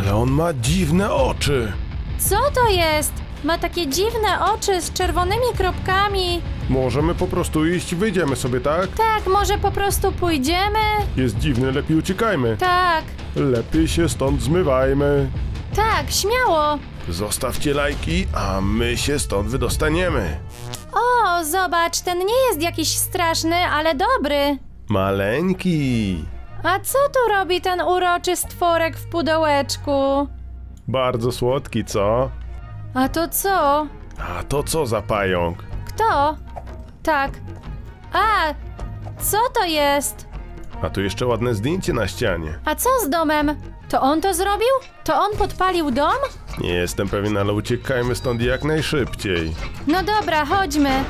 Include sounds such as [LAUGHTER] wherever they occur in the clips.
Ale on ma dziwne oczy. Co to jest? Ma takie dziwne oczy z czerwonymi kropkami. Możemy po prostu iść, wyjdziemy sobie, tak? Tak, może po prostu pójdziemy? Jest dziwny, lepiej uciekajmy. Tak, Lepiej się stąd zmywajmy. tak, śmiało. Zostawcie lajki, a my się stąd wydostaniemy. O, zobacz, ten nie jest jakiś straszny, ale dobry. Maleńki. A co tu robi ten uroczy stworek w pudełeczku? Bardzo słodki, co? A to co? A to co za pająk? Kto? Tak. A, co to jest? A tu jeszcze ładne zdjęcie na ścianie. A co z domem? To on to zrobił? To on podpalił dom? Nie jestem pewien, ale uciekajmy stąd jak najszybciej. No dobra, chodźmy.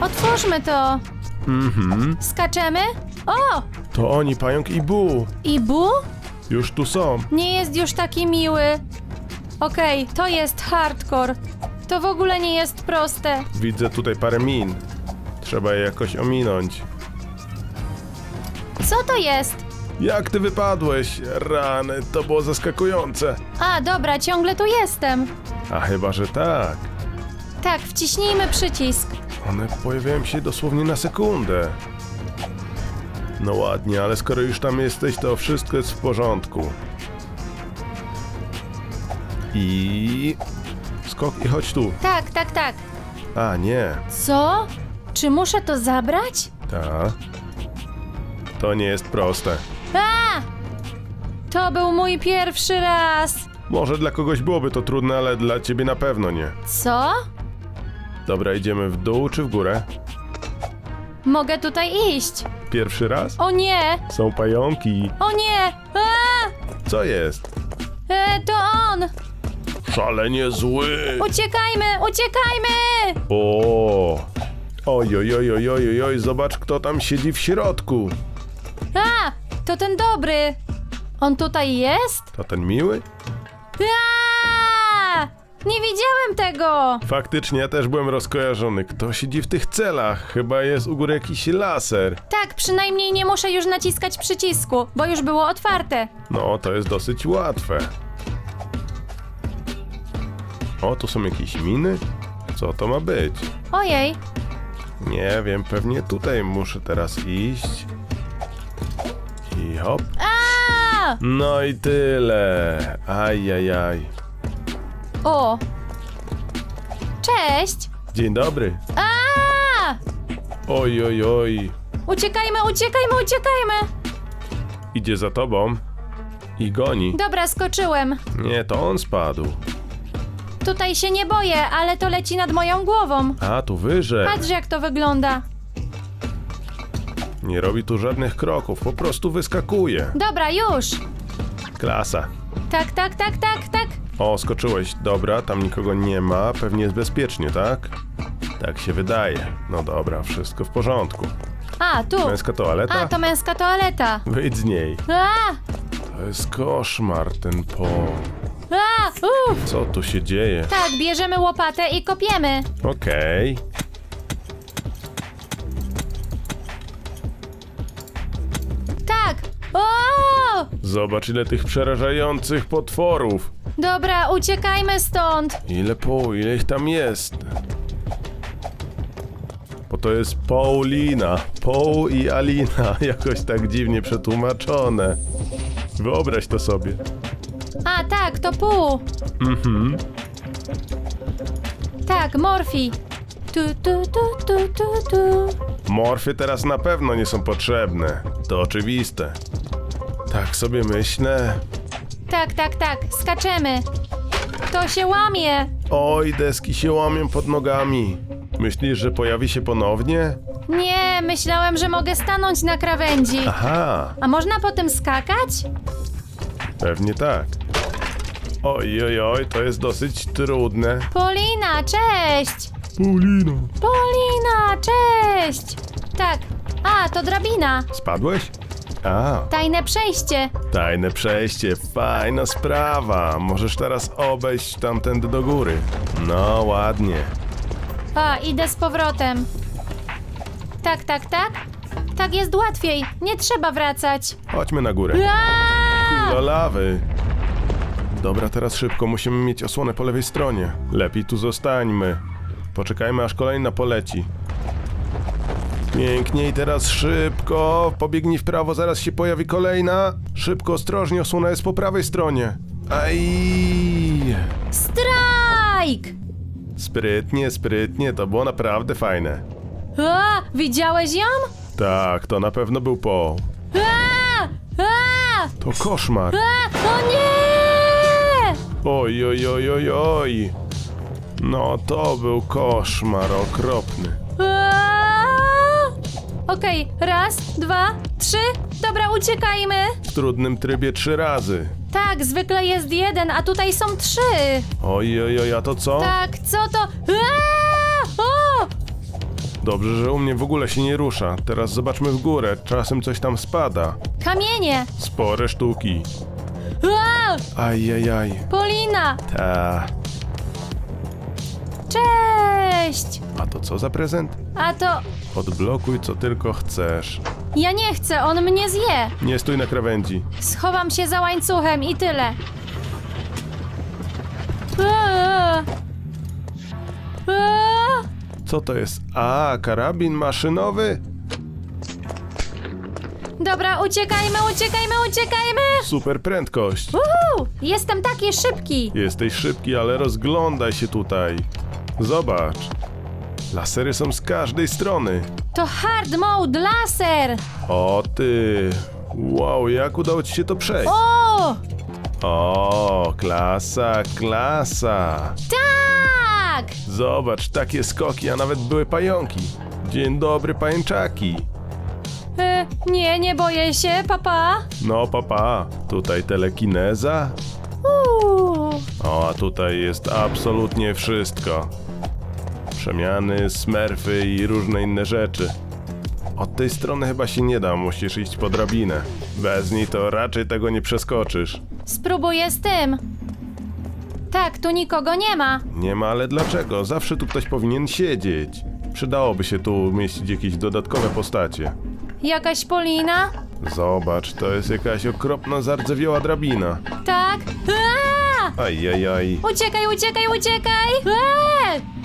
Otwórzmy to. Mhm. Skaczemy? O! To oni, pająk i Bu. I Bu? Już tu są. Nie jest już taki miły. Okej, to jest hardcore. To w ogóle nie jest proste. Widzę tutaj parę min. Trzeba je jakoś ominąć. Co to jest? Jak ty wypadłeś? Rany, to było zaskakujące. A, dobra, ciągle tu jestem. A chyba, że tak. Tak, wciśnijmy przycisk. One pojawiają się dosłownie na sekundę. No ładnie, ale skoro już tam jesteś, to wszystko jest w porządku. I... Skok i chodź tu. Tak, tak, tak. A, nie. Co? Czy muszę to zabrać? Ta. To nie jest proste. A! To był mój pierwszy raz. Może dla kogoś byłoby to trudne, ale dla ciebie na pewno nie. Co? Dobra, idziemy w dół czy w górę? Mogę tutaj iść. Pierwszy raz? O nie! Są pająki. O nie! A! Co jest? E, to on! Szalenie zły. Uciekajmy, uciekajmy! O! Oj, oj, oj, oj, oj, oj, oj, zobacz kto tam siedzi w środku. A! To ten dobry. On tutaj jest? To ten miły? A! Nie widziałem tego! Faktycznie, ja też byłem rozkojarzony. Kto siedzi w tych celach? Chyba jest u góry jakiś laser. Tak, przynajmniej nie muszę już naciskać przycisku, bo już było otwarte. No, to jest dosyć łatwe. O, tu są jakieś miny? Co to ma być? Ojej, Nie wiem, pewnie tutaj muszę teraz iść. I hop. a! No i tyle. Ajajaj. O! Cześć! Dzień dobry. A! Oj, oj, oj. Uciekajmy, uciekajmy, uciekajmy! Idzie za tobą. I goni. Dobra, skoczyłem. Nie, to on spadł. Tutaj się nie boję, ale to leci nad moją głową. A, tu wyżej. Patrz jak to wygląda. Nie robi tu żadnych kroków, po prostu wyskakuje. Dobra, już. Klasa. Tak, tak, tak, tak, tak. O, skoczyłeś. Dobra, tam nikogo nie ma. Pewnie jest bezpiecznie, tak? Tak się wydaje. No dobra, wszystko w porządku. A, tu. Męska toaleta? A, to męska toaleta. Wyjdź z niej. A! To jest koszmar ten po... A! Uff! Co tu się dzieje? Tak, bierzemy łopatę i kopiemy. Okej. Tak. O! Zobacz ile tych przerażających potworów. Dobra, uciekajmy stąd. Ile po, ile ich tam jest? Bo to jest Paulina. Paul i Alina. [LAUGHS] Jakoś tak dziwnie przetłumaczone. Wyobraź to sobie. A, tak, to pół. Mhm. Tak, Morfi. Tu, tu, tu, tu, tu, tu. Morfy teraz na pewno nie są potrzebne. To oczywiste. Tak sobie myślę. Tak, tak, tak, skaczemy. To się łamie. Oj, deski się łamią pod nogami. Myślisz, że pojawi się ponownie? Nie, myślałem, że mogę stanąć na krawędzi. Aha, A można potem skakać? pewnie tak. Oj, oj, oj, to jest dosyć trudne. Polina, cześć! Paulina. Polina, cześć! Tak. A, to drabina. Spadłeś? A, Tajne przejście. tajne przejście, fajna sprawa. Możesz teraz obejść tamtędy do góry. No, ładnie. A, idę z powrotem. Tak, tak, tak. Tak jest łatwiej. Nie trzeba wracać. Chodźmy na górę. Aaa! Do lawy. Dobra, teraz szybko, musimy mieć osłonę po lewej stronie. Lepiej tu zostańmy. Poczekajmy, aż kolejna poleci. Pięknie i teraz szybko. Pobiegnij w prawo, zaraz się pojawi kolejna. Szybko, ostrożnie, osłona jest po prawej stronie. Aj! Strajk! Sprytnie, sprytnie, to było naprawdę fajne. A, widziałeś ją? Tak, to na pewno był Paul. A, a, To koszmar. a, o nie! Oj, oj, oj, oj, oj. No to był koszmar okropny. A! Okej, raz, dwa, trzy. Dobra, uciekajmy. W trudnym trybie trzy razy. Tak, zwykle jest jeden, a tutaj są trzy. Oj, oj, oj, a to co? Tak, co to? A! O! Dobrze, że u mnie w ogóle się nie rusza. Teraz zobaczmy w górę. Czasem coś tam spada. Kamienie! Spore sztuki. A! Ajajaj. Polina! Ta. Cześć! A to co za prezent? A to... Odblokuj co tylko chcesz. Ja nie chcę, on mnie zje. Nie stój na krawędzi. Schowam się za łańcuchem i tyle. Co to jest? A, karabin maszynowy? Dobra, uciekajmy, uciekajmy, uciekajmy! Super prędkość. Uhu! Jestem taki szybki! Jesteś szybki, ale rozglądaj się tutaj. Zobacz. Lasery są z każdej strony. To hard mode laser! O ty. Wow, jak udało ci się to przejść? O! O, klasa, klasa. Tak! Zobacz, takie skoki, a nawet były pająki. Dzień dobry, pajęczaki. E, nie, nie boję się, papa. No, papa, tutaj telekineza. Uuu. O, a tutaj jest absolutnie wszystko. Przemiany, smerfy i różne inne rzeczy. Od tej strony chyba się nie da, musisz iść po drabinę. Bez niej to raczej tego nie przeskoczysz. Spróbuję z tym. Tak, tu nikogo nie ma. Nie ma, ale dlaczego? Zawsze tu ktoś powinien siedzieć. Przydałoby się tu umieścić jakieś dodatkowe postacie. Jakaś Polina? Zobacz, to jest jakaś okropna zardzewiała drabina. Tak. A! Ajajaj. Uciekaj, uciekaj, uciekaj! Eee!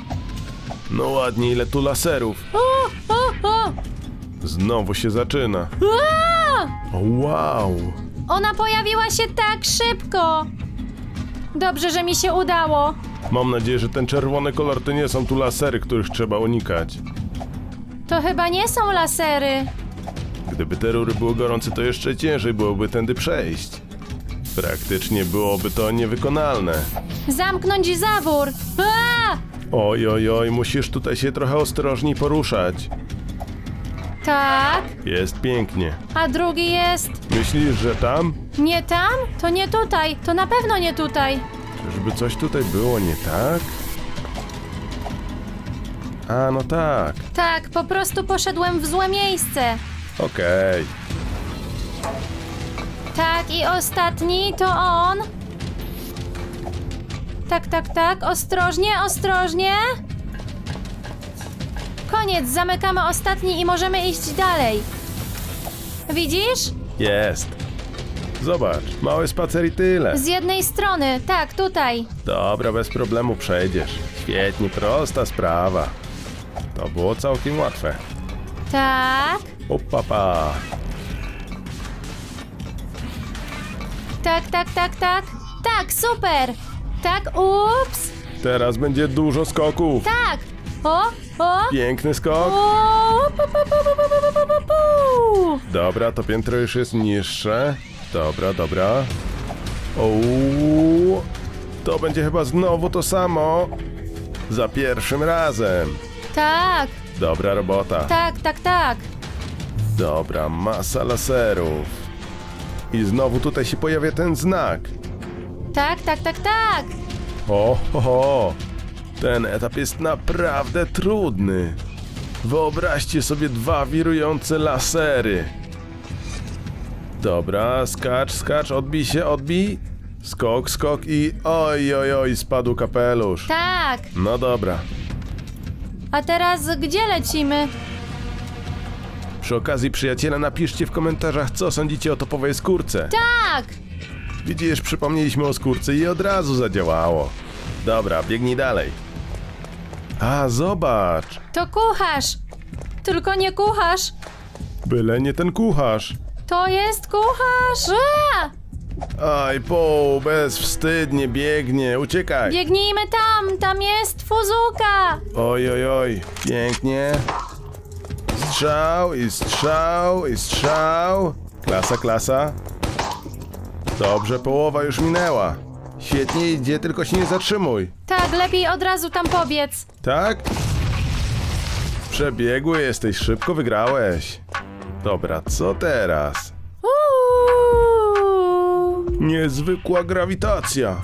No ładnie, ile tu laserów. O, o, o! Znowu się zaczyna. A! O, wow. Ona pojawiła się tak szybko. Dobrze, że mi się udało. Mam nadzieję, że ten czerwony kolor to nie są tu lasery, których trzeba unikać. To chyba nie są lasery. Gdyby te rury były gorące, to jeszcze ciężej byłoby tędy przejść. Praktycznie byłoby to niewykonalne. Zamknąć zawór. A! Oj, oj, oj, musisz tutaj się trochę ostrożniej poruszać. Tak. Jest pięknie. A drugi jest. Myślisz, że tam? Nie tam? To nie tutaj. To na pewno nie tutaj. Czyżby coś tutaj było nie tak? A, no tak. Tak, po prostu poszedłem w złe miejsce. Okej. Tak, i ostatni to on. Tak, tak, tak. Ostrożnie, ostrożnie. Koniec, zamykamy ostatni i możemy iść dalej. Widzisz? Jest. Zobacz, mały spacer i tyle. Z jednej strony, tak, tutaj. Dobra, bez problemu przejdziesz. Świetnie, prosta sprawa. To było całkiem łatwe. Tak, O papa. tak, tak, tak, tak. Tak, super. Tak, ups. Teraz będzie dużo skoków. Tak. O, o. Piękny skok. O, pu, pu, pu, pu, pu, pu, pu, pu. Dobra, to piętro już jest niższe. Dobra, dobra. Ouu. To będzie chyba znowu to samo. Za pierwszym razem. Tak, Dobra robota. tak, tak, tak. Dobra, masa laserów. I znowu tutaj się pojawia ten znak. Tak, tak, tak, tak. O, ho, ho. Ten etap jest naprawdę trudny. Wyobraźcie sobie dwa wirujące lasery. Dobra, skacz, skacz, odbij się, odbij. Skok, skok i oj, oj, oj, spadł kapelusz. Tak. No dobra. A teraz gdzie lecimy? Przy okazji, przyjaciele, napiszcie w komentarzach, co sądzicie o topowej skórce. Tak. Widzisz, przypomnieliśmy o skórce i od razu zadziałało. Dobra, biegnij dalej. A, zobacz! To kucharz! Tylko nie kucharz! Byle nie ten kucharz. To jest kucharz! A! Aj, po, bezwstydnie biegnie, uciekaj. Biegnijmy tam! Tam jest fuzuka! Oj, oj, oj, pięknie. Strzał i strzał i strzał. Klasa, klasa. Dobrze, połowa już minęła. Świetnie idzie, tylko się nie zatrzymuj. Tak, lepiej od razu tam pobiec. Tak? Przebiegły jesteś, szybko wygrałeś. Dobra, co teraz? Uuu. Niezwykła grawitacja.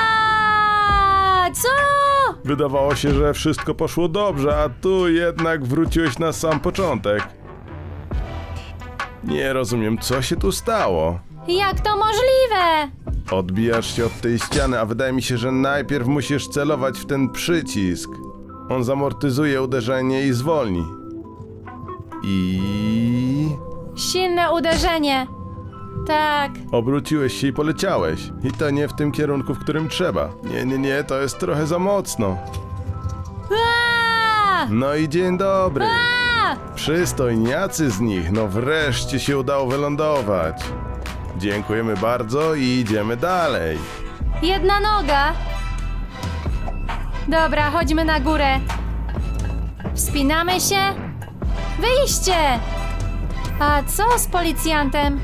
A, Co? Wydawało się, że wszystko poszło dobrze, a tu jednak wróciłeś na sam początek. Nie rozumiem, co się tu stało. Jak to możliwe? Odbijasz się od tej ściany, a wydaje mi się, że najpierw musisz celować w ten przycisk. On zamortyzuje uderzenie i zwolni. I... Silne uderzenie. Tak. Obróciłeś się i poleciałeś. I to nie w tym kierunku, w którym trzeba. Nie, nie, nie, to jest trochę za mocno. No i dzień dobry. Przystojniacy z nich, no wreszcie się udało wylądować. Dziękujemy bardzo i idziemy dalej. Jedna noga. Dobra, chodźmy na górę. Wspinamy się. Wyjście! A co z policjantem?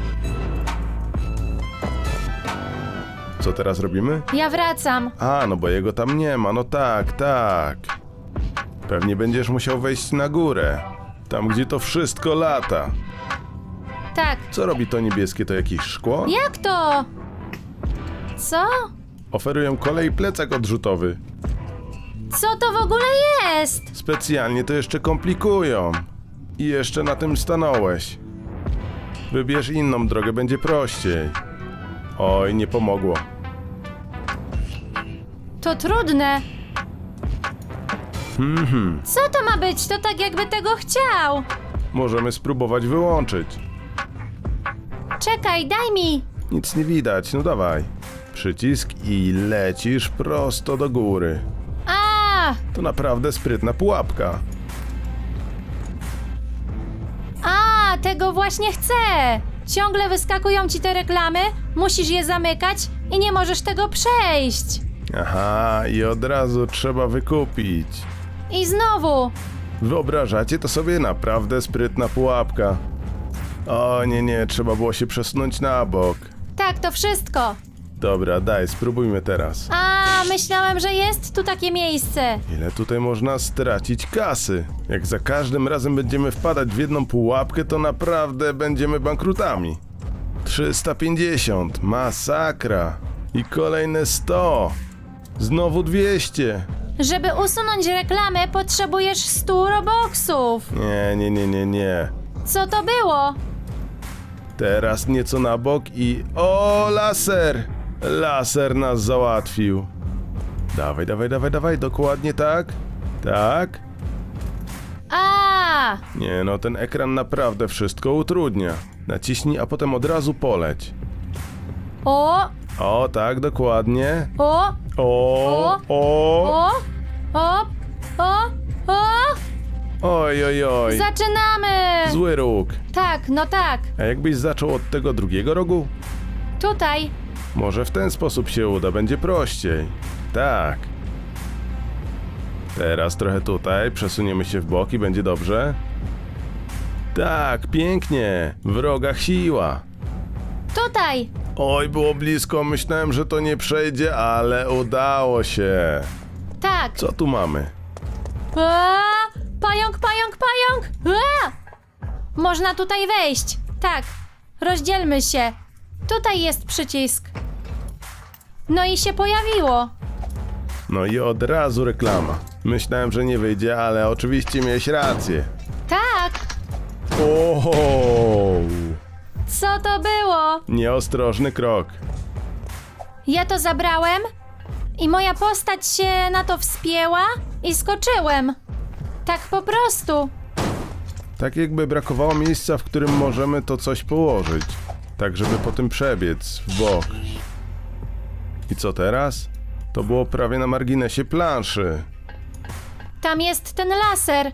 Co teraz robimy? Ja wracam. A, no bo jego tam nie ma, no tak, tak. Pewnie będziesz musiał wejść na górę. Tam, gdzie to wszystko lata. Tak. Co robi to niebieskie, to jakieś szkło? Jak to? Co? Oferują kolej plecak odrzutowy. Co to w ogóle jest? Specjalnie to jeszcze komplikują. I jeszcze na tym stanąłeś. Wybierz inną drogę, będzie prościej. Oj, nie pomogło. To trudne. Mhm. Co to ma być? To tak jakby tego chciał. Możemy spróbować wyłączyć. Czekaj, daj mi. Nic nie widać, no dawaj. Przycisk i lecisz prosto do góry. A! To naprawdę sprytna pułapka. A, tego właśnie chcę! Ciągle wyskakują ci te reklamy, musisz je zamykać i nie możesz tego przejść. Aha, i od razu trzeba wykupić. I znowu. Wyobrażacie to sobie naprawdę sprytna pułapka. O nie, nie, trzeba było się przesunąć na bok. Tak, to wszystko. Dobra, daj, spróbujmy teraz. A, myślałem, że jest tu takie miejsce. Ile tutaj można stracić kasy? Jak za każdym razem będziemy wpadać w jedną pułapkę, to naprawdę będziemy bankrutami. 350, masakra. I kolejne 100. Znowu 200. Żeby usunąć reklamę, potrzebujesz 100 robuxów. Nie, nie, nie, nie, nie. Co to było? Teraz nieco na bok i... O, laser! Laser nas załatwił. Dawaj, dawaj, dawaj, dawaj, dokładnie tak. Tak. A, Nie no, ten ekran naprawdę wszystko utrudnia. Naciśnij, a potem od razu poleć. o, O, tak, dokładnie. o, O, o. o, o, o, o. Oj, oj, oj. Zaczynamy! Zły róg. Tak, no tak. A jakbyś zaczął od tego drugiego rogu? Tutaj. Może w ten sposób się uda, będzie prościej. Tak. Teraz trochę tutaj, przesuniemy się w bok i będzie dobrze. Tak, pięknie. W rogach siła. Tutaj. Oj, było blisko, myślałem, że to nie przejdzie, ale udało się. Tak. Co tu mamy? A, pająk, pająk, pająk! Można tutaj wejść. Tak. Rozdzielmy się. Tutaj jest przycisk. No i się pojawiło. No i od razu reklama. Myślałem, że nie wyjdzie, ale oczywiście miałeś rację. Tak. Oho! Co to było? Nieostrożny krok. Ja to zabrałem i moja postać się na to wspięła i skoczyłem. Tak po prostu. Tak jakby brakowało miejsca, w którym możemy to coś położyć. tak żeby po tym przebiec w bok. I co teraz? To było prawie na marginesie planszy. Tam jest ten laser.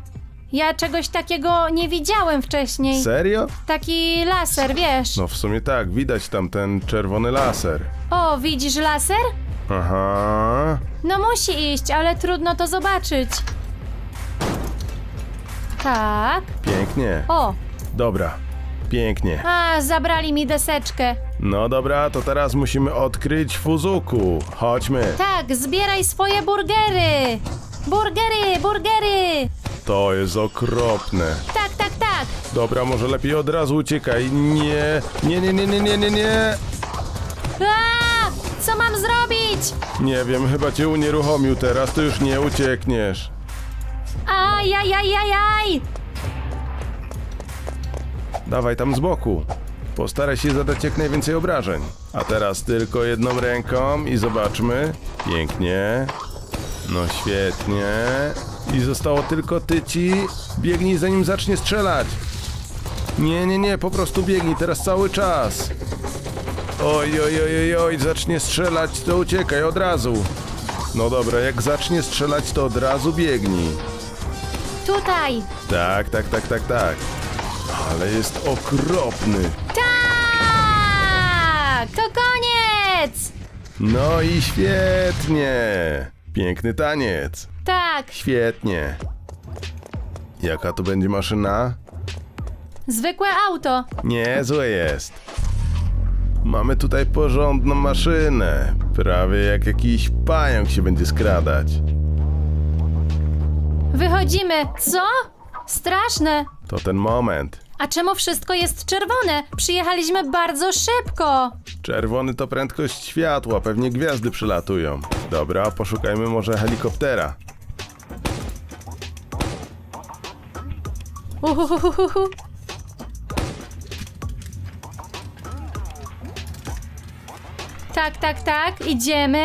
Ja czegoś takiego nie widziałem wcześniej. Serio? Taki laser, wiesz. No w sumie tak, widać tam ten czerwony laser. O, widzisz laser? Aha. No musi iść, ale trudno to zobaczyć. Tak. Pięknie. O, Dobra. Pięknie. a zabrali mi deseczkę. No dobra, to teraz musimy odkryć Fuzuku. Chodźmy. Tak, zbieraj swoje burgery. Burgery, burgery. To jest okropne. Tak, tak, tak. Dobra, może lepiej od razu uciekaj. Nie, nie, nie, nie, nie, nie, nie, nie. A, co mam zrobić? Nie wiem, chyba cię unieruchomił teraz, to już nie uciekniesz. Ajajajajaj. Dawaj tam z boku. Postaraj się zadać jak najwięcej obrażeń. A teraz tylko jedną ręką i zobaczmy. Pięknie. No świetnie. I zostało tylko tyci. Biegnij zanim zacznie strzelać. Nie, nie, nie, po prostu biegnij teraz cały czas. Oj, oj, oj, oj, oj, zacznie strzelać, to uciekaj od razu. No dobra, jak zacznie strzelać, to od razu biegnij. Tutaj. Tak, tak, tak, tak, tak. Ale jest okropny. Tak! To koniec! No i świetnie. Piękny taniec. Tak, Świetnie. Jaka to będzie maszyna? zwykłe auto. Niezłe jest. Mamy tutaj porządną maszynę. Prawie jak jakiś pająk się będzie skradać. Wychodzimy. Co? Straszne. To ten moment. A czemu wszystko jest czerwone? Przyjechaliśmy bardzo szybko. Czerwony to prędkość światła, pewnie gwiazdy przylatują. Dobra, poszukajmy może helikoptera. Uhuhuhuhu. Tak, tak, tak, idziemy.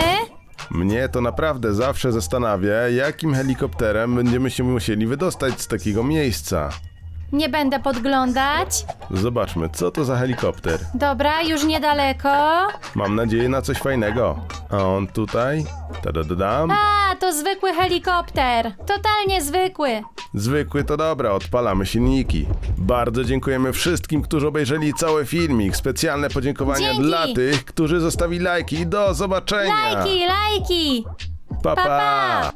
Mnie to naprawdę zawsze zastanawia, jakim helikopterem będziemy się musieli wydostać z takiego miejsca. Nie będę podglądać. Zobaczmy, co to za helikopter. Dobra, już niedaleko. Mam nadzieję na coś fajnego. A on tutaj? Tadadadam. A, to zwykły helikopter. Totalnie zwykły. Zwykły to dobra, odpalamy silniki. Bardzo dziękujemy wszystkim, którzy obejrzeli cały filmik. Specjalne podziękowania Dzięki. dla tych, którzy zostawili lajki. Do zobaczenia! Lajki, lajki. pa! Pa, pa.